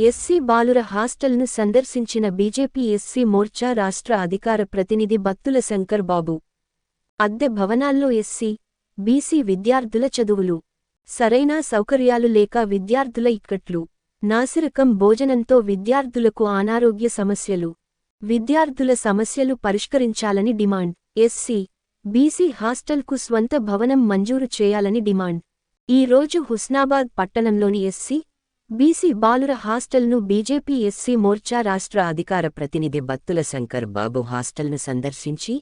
SC బాలుర హాస్టల్ను సందర్శించిన బీజేపీ ఎస్సీ మోర్చా రాష్ట్ర అధికార ప్రతినిధి బత్తుల శంకర్ బాబు. అద్దె భవనాల్లో ఎస్సీ బీసీ విద్యార్థుల చదువులు. సరైన సౌకర్యాలు లేక విద్యార్థుల ఇక్కట్లు. నాసిరకం భోజనంతో విద్యార్థులకు అనారోగ్య సమస్యలు. విద్యార్థుల సమస్యలు పరిష్కరించాలని డిమాండ్. ఎస్సీ బీసీ హాస్టల్కు స్వంత భవనం మంజూరు చేయాలని డిమాండ్. ఈ రోజు హుస్నాబాద్ పట్టణంలోని ఎస్సీ బీసీ బాలుర హాస్టల్ను బీజేపీ ఎస్సీ మోర్చా రాష్ట్ర అధికార ప్రతినిధి బత్తుల శంకర్ బాబు హాస్టల్ను సందర్శించి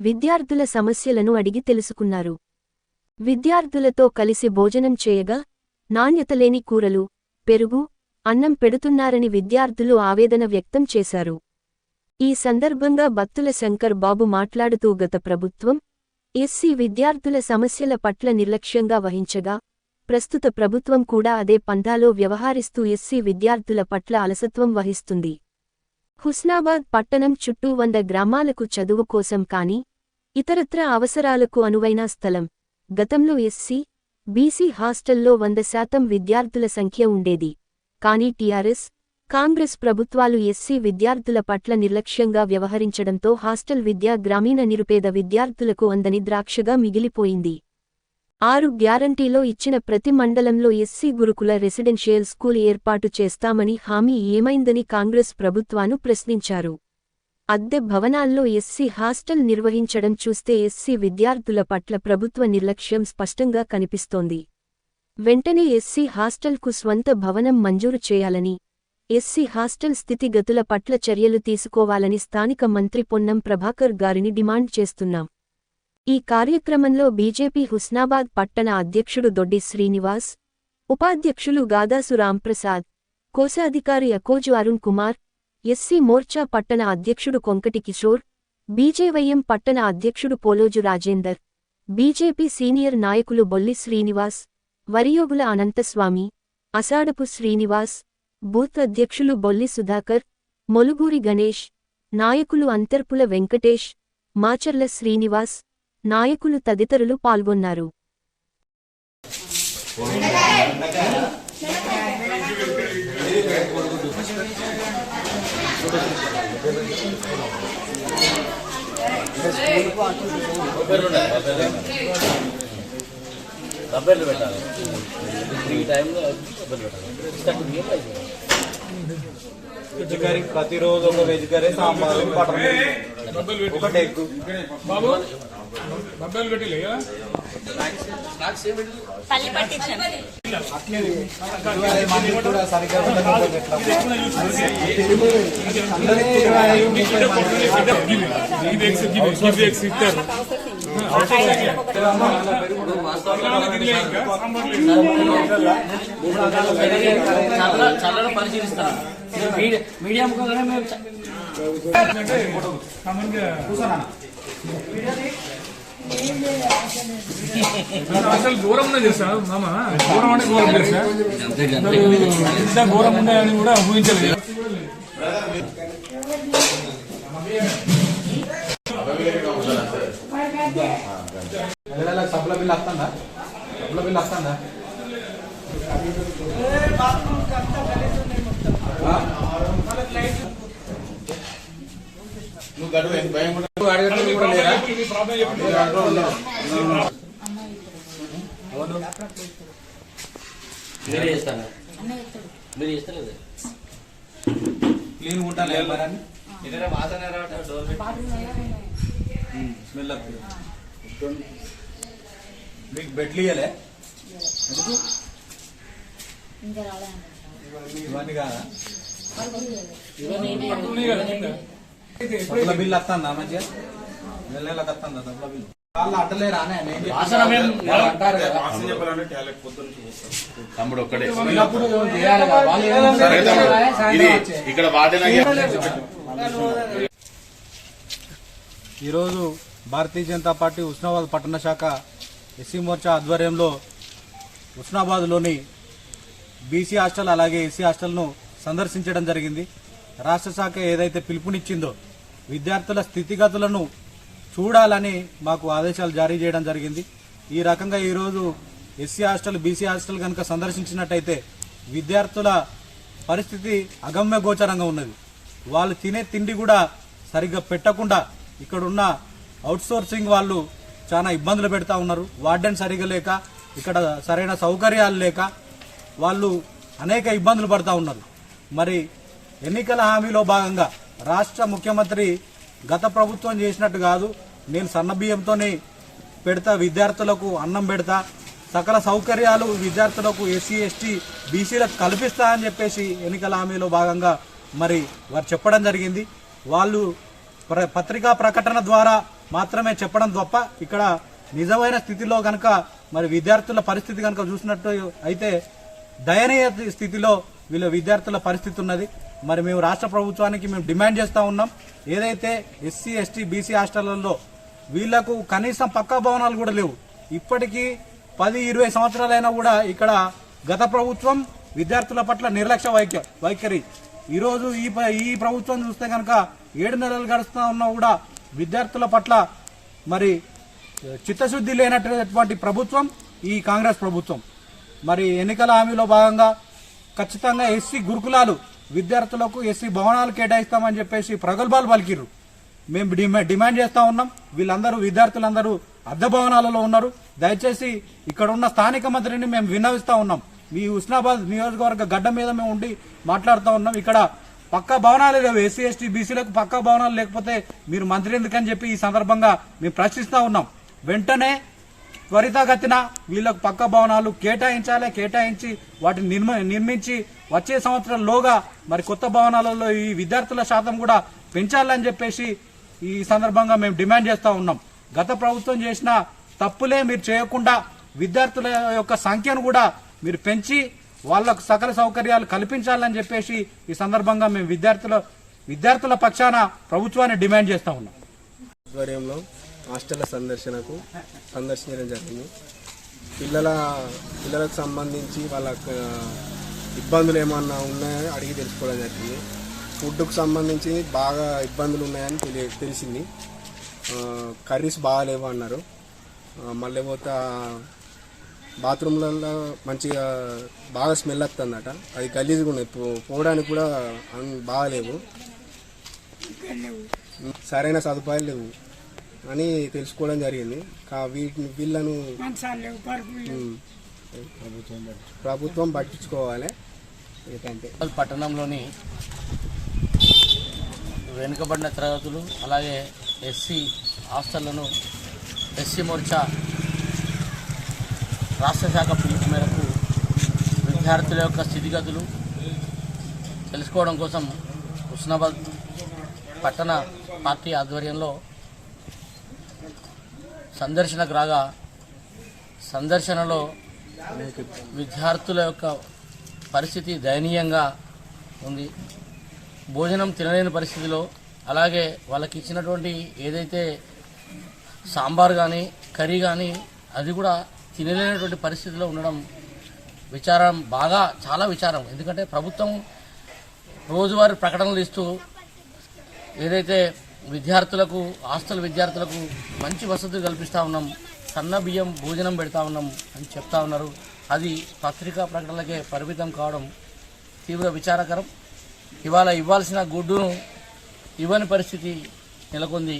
విద్యార్థుల సమస్యలను అడిగి తెలుసుకున్నారు. విద్యార్థులతో కలిసి భోజనం చేయగా నాణ్యతలేని కూరలు పెరుగు అన్నం పెడుతున్నారని విద్యార్థులు ఆవేదన వ్యక్తం చేశారు. ఈ సందర్భంగా బత్తుల శంకర్ బాబు మాట్లాడుతూ గత ప్రభుత్వం ఎస్సీ విద్యార్థుల సమస్యల పట్ల నిర్లక్ష్యంగా వహించగా ప్రస్తుత ప్రభుత్వం కూడా అదే పంథాలో వ్యవహరిస్తూ ఎస్సీ విద్యార్థుల పట్ల అలసత్వం వహిస్తుంది. హుస్నాబాద్ పట్టణం చుట్టూ వంద గ్రామాలకు చదువు కోసం కాని ఇతరత్ర అవసరాలకు అనువైన స్థలం. గతంలో ఎస్సీ బీసీ హాస్టల్లో వంద శాతం విద్యార్థుల సంఖ్య ఉండేది. కానీ టీఆర్ఎస్ కాంగ్రెస్ ప్రభుత్వాలు ఎస్సీ విద్యార్థుల పట్ల నిర్లక్ష్యంగా వ్యవహరించడంతో హాస్టల్ విద్య గ్రామీణ నిరుపేద విద్యార్థులకు అందని ద్రాక్షగా మిగిలిపోయింది. ఆరు గ్యారంటీలో ఇచ్చిన ప్రతి మండలంలో ఎస్సీ గురుకుల రెసిడెన్షియల్ స్కూల్ ఏర్పాటు చేస్తామని హామీ ఏమైందని కాంగ్రెస్ ప్రభుత్వాను ప్రశ్నించారు. అద్దె భవనాల్లో ఎస్సీ హాస్టల్ నిర్వహించడం చూస్తే ఎస్సీ విద్యార్థుల పట్ల ప్రభుత్వ నిర్లక్ష్యం స్పష్టంగా కనిపిస్తోంది. వెంటనే ఎస్సీ హాస్టల్కు స్వంత భవనం మంజూరు చేయాలని ఎస్సీ హాస్టల్ స్థితిగతుల పట్ల చర్యలు తీసుకోవాలని స్థానిక మంత్రి పొన్నం ప్రభాకర్ గారిని డిమాండ్ చేస్తున్నాం. ఈ కార్యక్రమంలో బీజేపీ హుస్నాబాద్ పట్టణ అధ్యక్షుడు దొడ్డి శ్రీనివాస్ ఉపాధ్యక్షులు గాదాసు రాంప్రసాద్ కోశాధికారి అకోజు అరుణ్ కుమార్ ఎస్సీ మోర్చా పట్టణ అధ్యక్షుడు కొంకటి కిషోర్ బీజేవైఎం పట్టణ అధ్యక్షుడు పోలోజు రాజేందర్ బీజేపీ సీనియర్ నాయకులు బొల్లి శ్రీనివాస్ వరియోగుల అనంతస్వామి అసాడపు శ్రీనివాస్ బూత్ అధ్యక్షులు బొల్లి సుధాకర్ మొలుగూరి గణేష్ నాయకులు అంతర్పుల వెంకటేష్ మాచర్ల శ్రీనివాస్ నాయకులు తదితరులు పాల్గొన్నారు. రబ్బర్లు పెట్టాలి. ఈ టైంలో రబ్బర్లు పెట్టాలి స్టార్ట్ బియ్యం వెజ్ కర్రీ ప్రతిరోజు ఒక వెజ్ కర్రీ సాంబార్ బటర్ ఒకటి ఎగ్ బాబు డబ్బాలు పెట్టిలే కదా పల్లి పట్టించాను ఇరవై మందికి కూడా సరిగ్గా పరిశీలిస్తాను మీడియా ముఖంగానే మేము అసలు ఘోరం ఉన్నది తెలుసా మామ ఘోరం అంటే ఘోరం తెలుసా అసలు ఘోరం ఉన్నాయని కూడా ఊహించలేదు. బిల్లు వస్తుందా? సబ్బుల బిల్లు వస్తుందా? నువ్వు గడువు ఎంత? భయం అడగట్లేదు కూడా లేదా? మీరే చేస్తాను మీరు చేస్తలేదు? క్లీన్ ఉంటాను ఎవరని స్మెల్ వస్తుంది. మీకు బెడ్లు ఇయ్యలే? ఎందుకు? ఇవన్నీ కాదా? బిల్లు వస్తుందా మంచిగా నెల నెలకు వస్తుందా సబ్బుల బిల్లు? వాళ్ళు అడ్డలేరా తమ్ముడు ఒక్కడే. ఇక్కడ ఈరోజు భారతీయ జనతా పార్టీ ఉస్నాబాద్ పట్టణ శాఖ ఎస్సీ మోర్చా ఆధ్వర్యంలో ఉస్నాబాద్లోని బీసీ హాస్టల్ అలాగే ఎస్సీ హాస్టల్ను సందర్శించడం జరిగింది. రాష్ట్ర శాఖ ఏదైతే పిలుపునిచ్చిందో విద్యార్థుల స్థితిగతులను చూడాలని మాకు ఆదేశాలు జారీ చేయడం జరిగింది. ఈ రకంగా ఈరోజు ఎస్సీ హాస్టల్ బీసీ హాస్టల్ కనుక సందర్శించినట్టయితే విద్యార్థుల పరిస్థితి అగమ్య గోచరంగా ఉన్నది. వాళ్ళు తినే తిండి కూడా సరిగ్గా పెట్టకుండా ఇక్కడున్న అవుట్సోర్సింగ్ వాళ్ళు చాలా ఇబ్బందులు పెడతా ఉన్నారు. వార్డెన్ సరిగా లేక ఇక్కడ సరైన సౌకర్యాలు లేక వాళ్ళు అనేక ఇబ్బందులు పడతా ఉన్నారు. మరి ఎన్నికల హామీలో భాగంగా రాష్ట్ర ముఖ్యమంత్రి గత ప్రభుత్వం చేసినట్టు కాదు నేను సన్న బియ్యంతోనే పెడతా విద్యార్థులకు అన్నం పెడతా సకల సౌకర్యాలు విద్యార్థులకు ఎస్సీ ఎస్టీ బీసీలకు కల్పిస్తా అని చెప్పేసి ఎన్నికల హామీలో భాగంగా మరి వారు చెప్పడం జరిగింది. వాళ్ళు ప్ర పత్రికా ప్రకటన ద్వారా మాత్రమే చెప్పడం తప్ప ఇక్కడ నిజమైన స్థితిలో కనుక మరి విద్యార్థుల పరిస్థితి కనుక చూసినట్టు అయితే దయనీయ స్థితిలో వీళ్ళ విద్యార్థుల పరిస్థితి ఉన్నది. మరి మేము రాష్ట్ర ప్రభుత్వానికి మేము డిమాండ్ చేస్తూ ఉన్నాం. ఏదైతే ఎస్సీ ఎస్టీ బీసీ హాస్టళ్ళలో వీళ్ళకు కనీసం పక్కా భవనాలు కూడా లేవు. ఇప్పటికీ పది ఇరవై సంవత్సరాలైనా కూడా ఇక్కడ గత ప్రభుత్వం విద్యార్థుల పట్ల నిర్లక్ష్య వైఖ్య వైఖరి. ఈరోజు ఈ ఈ ప్రభుత్వం చూస్తే కనుక ఏడు నెలలు గడుస్తున్నా ఉన్నా కూడా విద్యార్థుల పట్ల మరి చిత్తశుద్ధి లేనటువంటి ప్రభుత్వం ఈ కాంగ్రెస్ ప్రభుత్వం. మరి ఎన్నికల హామీలో భాగంగా ఖచ్చితంగా ఎస్సీ గురుకులాలు విద్యార్థులకు ఎస్సీ భవనాలు కేటాయిస్తామని చెప్పేసి ప్రగల్భాలు పలికిరు మేము డిమాండ్ చేస్తూ ఉన్నాం. వీళ్ళందరూ విద్యార్థులందరూ అద్దె భవనాలలో ఉన్నారు. దయచేసి ఇక్కడ ఉన్న స్థానిక మంత్రిని మేము విన్నవిస్తూ ఉన్నాం. మీ హుస్నాబాద్ నియోజకవర్గ గడ్డ మీద మేము ఉండి మాట్లాడుతూ ఉన్నాం. ఇక్కడ పక్కా భవనాలు లేవు. ఎస్సీ ఎస్టీ బీసీలకు పక్కా భవనాలు లేకపోతే మీరు మంత్రి ఎందుకని చెప్పి ఈ సందర్భంగా మేము ప్రశ్నిస్తా ఉన్నాం. వెంటనే త్వరితగతిన వీళ్ళకు పక్క భవనాలు కేటాయించాలి కేటాయించి వాటిని నిర్మ నిర్మించి వచ్చే సంవత్సరంలోగా మరి కొత్త భవనాలలో ఈ విద్యార్థుల శాతం కూడా పెంచాలని చెప్పేసి ఈ సందర్భంగా మేము డిమాండ్ చేస్తూ ఉన్నాం. గత ప్రభుత్వం చేసిన తప్పులే మీరు చేయకుండా విద్యార్థుల యొక్క సంఖ్యను కూడా మీరు పెంచి వాళ్ళకు సకల సౌకర్యాలు కల్పించాలని చెప్పేసి ఈ సందర్భంగా మేము విద్యార్థుల విద్యార్థుల పక్షాన ప్రభుత్వాన్ని డిమాండ్ చేస్తూ ఉన్నాం. ఆధ్వర్యంలో హాస్టల్ సందర్శనకు సందర్శించడం జరిగింది. పిల్లల పిల్లలకు సంబంధించి వాళ్ళ ఇబ్బందులు ఏమన్నా ఉన్నాయని అడిగి తెలుసుకోవడం జరిగింది. ఫుడ్కు సంబంధించి బాగా ఇబ్బందులు ఉన్నాయని తెలి తెలిసింది. కర్రీస్ బాగాలేవు అన్నారు. మళ్ళీ పోతా బాత్రూమ్లలో మంచిగా బాగా స్మెల్ వస్తుందట. అది గలీజ్గా ఉన్నాయి పో- పోవడానికి కూడా బాగాలేవు. సరైన సదుపాయాలు లేవు అని తెలుసుకోవడం జరిగింది. కా వీటిని వీళ్ళను ప్రభుత్వం పట్టించుకోవాలి. ఏంటంటే పట్టణంలోని వెనుకబడిన తరగతులు అలాగే ఎస్సీ హాస్టళ్ళను ఎస్సీ మోర్చా రాష్ట్ర శాఖ పిలుపు మేరకు విద్యార్థుల యొక్క స్థితిగతులు తెలుసుకోవడం కోసం హుస్నాబాద్ పట్టణ పార్టీ ఆధ్వర్యంలో సందర్శనకు రాగా సందర్శనలో విద్యార్థుల యొక్క పరిస్థితి దయనీయంగా ఉంది. భోజనం తినలేని పరిస్థితిలో అలాగే వాళ్ళకి ఇచ్చినటువంటి ఏదైతే సాంబార్ కానీ కర్రీ కానీ అది కూడా తినలేనటువంటి పరిస్థితిలో ఉండడం విచారం బాగా చాలా విచారం. ఎందుకంటే ప్రభుత్వం రోజువారీ ప్రకటనలు ఇస్తూ ఏదైతే విద్యార్థులకు హాస్టల్ విద్యార్థులకు మంచి వసతులు కల్పిస్తూ ఉన్నాం సన్న బియ్యం భోజనం పెడతా ఉన్నాం అని చెప్తా ఉన్నారు. అది పత్రికా ప్రకటనలకే పరిమితం కావడం తీవ్ర విచారకరం. ఇవాళ ఇవ్వాల్సిన గుడ్డును ఇవ్వని పరిస్థితి నెలకొంది.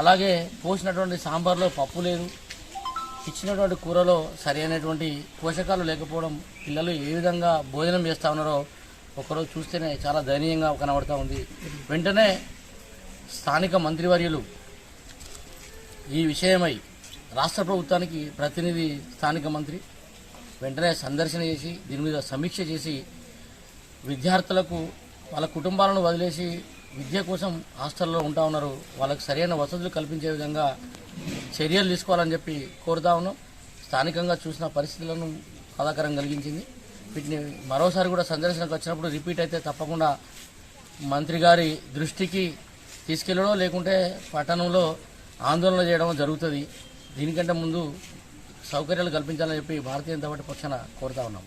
అలాగే పోసినటువంటి సాంబార్లో పప్పు లేదు. ఇచ్చినటువంటి కూరలో సరైనటువంటి పోషకాలు లేకపోవడం పిల్లలు ఏ విధంగా భోజనం చేస్తూ ఉన్నారో ఒకరోజు చూస్తేనే చాలా దయనీయంగా కనబడతా ఉంది. వెంటనే స్థానిక మంత్రివర్యులు ఈ విషయమై రాష్ట్ర ప్రభుత్వానికి ప్రతినిధి స్థానిక మంత్రి వెంటనే సందర్శన చేసి దీని మీద సమీక్ష చేసి విద్యార్థులకు వాళ్ళ కుటుంబాలను వదిలేసి విద్య కోసం హాస్టల్లో ఉంటా ఉన్నారు. వాళ్ళకి సరైన వసతులు కల్పించే విధంగా చర్యలు తీసుకోవాలని చెప్పి కోరుతా ఉన్నాం. స్థానికంగా చూసిన పరిస్థితులను బాధాకరం కలిగించింది. వీటిని మరోసారి కూడా సందర్శనకు వచ్చినప్పుడు రిపీట్ అయితే తప్పకుండా మంత్రి గారి దృష్టికి తీసుకెళ్ళడం లేకుంటే పట్టణంలో ఆందోళన చేయడం జరుగుతుంది. దీనికంటే ముందు సౌకర్యాలు కల్పించాలని చెప్పి భారతీయ జనతా పార్టీ పక్షాన కోరుతా ఉన్నాం.